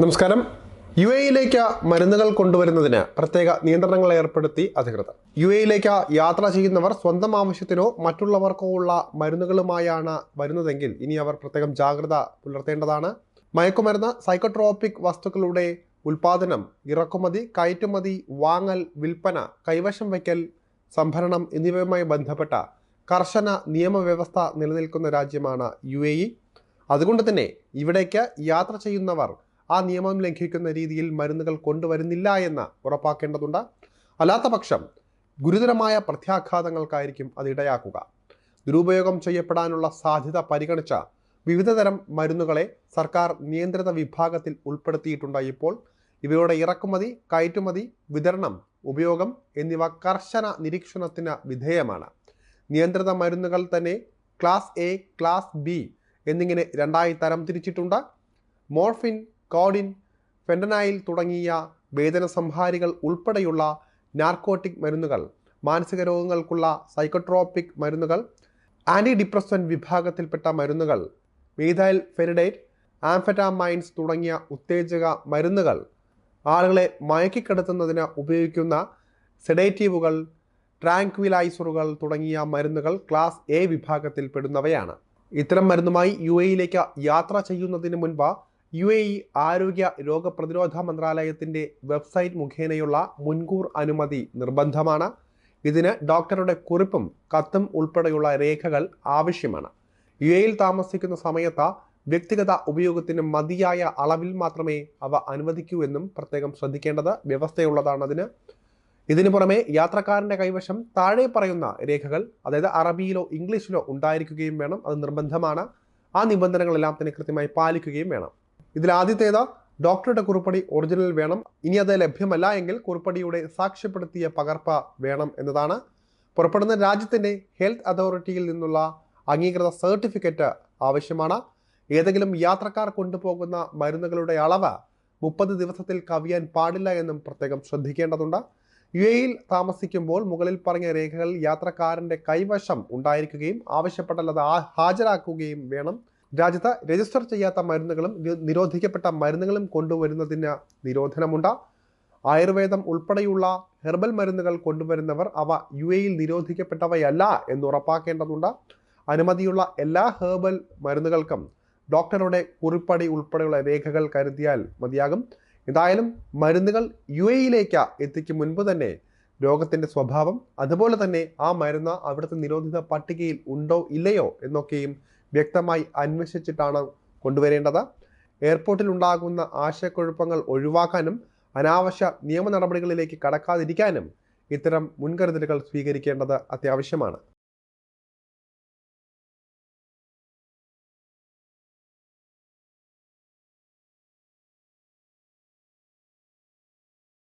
നമസ്കാരം. യു എയിലേക്ക് മരുന്നുകൾ കൊണ്ടുവരുന്നതിന് പ്രത്യേക നിയന്ത്രണങ്ങൾ ഏർപ്പെടുത്തി അധികൃതർ. യു എയിലേക്ക് യാത്ര ചെയ്യുന്നവർ സ്വന്തം ആവശ്യത്തിനോ മറ്റുള്ളവർക്കോ ഉള്ള മരുന്നുകളുമായാണ് വരുന്നതെങ്കിൽ ഇനി അവർ പ്രത്യേകം ജാഗ്രത പുലർത്തേണ്ടതാണ്. മയക്കുമരുന്ന് സൈക്കോട്രോപിക് വസ്തുക്കളുടെ ഉൽപാദനം ഇറക്കുമതി കയറ്റുമതി വാങ്ങൽ വിൽപ്പന കൈവശം വയ്ക്കൽ സംഭരണം എന്നിവയുമായി ബന്ധപ്പെട്ട കർശന നിയമവ്യവസ്ഥ നിലനിൽക്കുന്ന രാജ്യമാണ് യു അതുകൊണ്ട് തന്നെ ഇവിടേക്ക് യാത്ര ചെയ്യുന്നവർ ആ നിയമം ലംഘിക്കുന്ന രീതിയിൽ മരുന്നുകൾ കൊണ്ടുവരുന്നില്ല എന്ന് ഉറപ്പാക്കേണ്ടതുണ്ട്. അല്ലാത്ത പക്ഷം ഗുരുതരമായ പ്രത്യാഘാതങ്ങൾക്കായിരിക്കും അത് ഇടയാക്കുക. ദുരുപയോഗം ചെയ്യപ്പെടാനുള്ള സാധ്യത പരിഗണിച്ച വിവിധതരം മരുന്നുകളെ സർക്കാർ നിയന്ത്രിത വിഭാഗത്തിൽ ഉൾപ്പെടുത്തിയിട്ടുണ്ട് ഇപ്പോൾ. ഇവയുടെ ഇറക്കുമതി കയറ്റുമതി വിതരണം ഉപയോഗം എന്നിവ കർശന നിരീക്ഷണത്തിന് വിധേയമാണ്. നിയന്ത്രിത മരുന്നുകൾ തന്നെ ക്ലാസ് എ ക്ലാസ് ബി എന്നിങ്ങനെ രണ്ടായി തരം തിരിച്ചിട്ടുണ്ട്. മോർഫിൻ കോഡിൻ ഫെൻഡനായിൽ തുടങ്ങിയ വേദന സംഹാരികൾ ഉൾപ്പെടെയുള്ള നാർക്കോട്ടിക് മരുന്നുകൾ മാനസിക രോഗങ്ങൾക്കുള്ള സൈക്കോട്രോപിക് മരുന്നുകൾ ആന്റി ഡിപ്രസൻ വിഭാഗത്തിൽപ്പെട്ട മരുന്നുകൾ മീഥൈൽ ഫെനിഡേറ്റ് ആംഫെറ്റാമൈൻസ് തുടങ്ങിയ ഉത്തേജക മരുന്നുകൾ ആളുകളെ മയക്കിക്കിടത്തുന്നതിന് ഉപയോഗിക്കുന്ന സെഡേറ്റീവുകൾ ട്രാങ്ക്വിലൈസറുകൾ തുടങ്ങിയ മരുന്നുകൾ ക്ലാസ് എ വിഭാഗത്തിൽപ്പെടുന്നവയാണ് ഇത്തരം മരുന്നുമായി യു എയിലേക്ക് യാത്ര ചെയ്യുന്നതിന് മുൻപ് യു എ ഇ ആരോഗ്യ രോഗപ്രതിരോധ മന്ത്രാലയത്തിന്റെ വെബ്സൈറ്റ് മുഖേനയുള്ള മുൻകൂർ അനുമതി നിർബന്ധമാണ്. ഇതിന് ഡോക്ടറുടെ കുറിപ്പും കത്തും ഉൾപ്പെടെയുള്ള രേഖകൾ ആവശ്യമാണ്. യു എയിൽ താമസിക്കുന്ന സമയത്ത് വ്യക്തിഗത ഉപയോഗത്തിന് മതിയായ അളവിൽ മാത്രമേ അവ അനുവദിക്കൂ എന്നും പ്രത്യേകം ശ്രദ്ധിക്കേണ്ടത് വ്യവസ്ഥയുള്ളതാണ് അതിന്. ഇതിനു പുറമെ യാത്രക്കാരന്റെ കൈവശം താഴെ പറയുന്ന രേഖകൾ അതായത് അറബിയിലോ ഇംഗ്ലീഷിലോ ഉണ്ടായിരിക്കുകയും വേണം. അത് നിർബന്ധമാണ്. ആ നിബന്ധനകളെല്ലാം തന്നെ കൃത്യമായി പാലിക്കുകയും വേണം. ഇതിൽ ആദ്യത്തേത് ഡോക്ടറുടെ കുറിപ്പടി ഒറിജിനൽ വേണം. ഇനി അത് ലഭ്യമല്ല എങ്കിൽ കുറിപ്പടിയുടെ സാക്ഷ്യപ്പെടുത്തിയ പകർപ്പ് വേണം എന്നതാണ്. പുറപ്പെടുന്ന രാജ്യത്തിന്റെ ഹെൽത്ത് അതോറിറ്റിയിൽ നിന്നുള്ള അംഗീകൃത സർട്ടിഫിക്കറ്റ് ആവശ്യമാണ്. ഏതെങ്കിലും യാത്രക്കാർ കൊണ്ടുപോകുന്ന മരുന്നുകളുടെ അളവ് മുപ്പത് ദിവസത്തിൽ കവിയാൻ പാടില്ല എന്നും പ്രത്യേകം ശ്രദ്ധിക്കേണ്ടതുണ്ട്. യു എയിൽ താമസിക്കുമ്പോൾ മുകളിൽ പറഞ്ഞ രേഖകൾ യാത്രക്കാരന്റെ കൈവശം ഉണ്ടായിരിക്കുകയും ആവശ്യപ്പെട്ടാൽ അത് ഹാജരാക്കുകയും വേണം. രാജ്യത്ത് രജിസ്റ്റർ ചെയ്യാത്ത മരുന്നുകളും നിരോധിക്കപ്പെട്ട മരുന്നുകളും കൊണ്ടുവരുന്നതിന് നിരോധനമുണ്ട്. ആയുർവേദം ഉൾപ്പെടെയുള്ള ഹെർബൽ മരുന്നുകൾ കൊണ്ടുവരുന്നവർ അവ യു എയിൽ നിരോധിക്കപ്പെട്ടവയല്ല എന്ന് ഉറപ്പാക്കേണ്ടതുണ്ട്. അനുമതിയുള്ള എല്ലാ ഹെർബൽ മരുന്നുകൾക്കും ഡോക്ടറുടെ കുറിപ്പടി ഉൾപ്പെടെയുള്ള രേഖകൾ കരുതിയാൽ മതിയാകും. എന്തായാലും മരുന്നുകൾ യു എയിലേക്ക് എത്തിക്കും മുൻപ് തന്നെ രോഗത്തിന്റെ സ്വഭാവം അതുപോലെ തന്നെ ആ മരുന്ന് അവിടുത്തെ നിരോധിത പട്ടികയിൽ ഉണ്ടോ ഇല്ലയോ എന്നൊക്കെയും വ്യക്തമായി അന്വേഷിച്ചിട്ടാണ് കൊണ്ടുവരേണ്ടത്. എയർപോർട്ടിൽ ഉണ്ടാകുന്ന ആശയക്കുഴപ്പങ്ങൾ ഒഴിവാക്കാനും അനാവശ്യ നിയമ നടപടികളിലേക്ക് കടക്കാതിരിക്കാനും ഇത്തരം മുൻകരുതലുകൾ സ്വീകരിക്കേണ്ടത് അത്യാവശ്യമാണ്.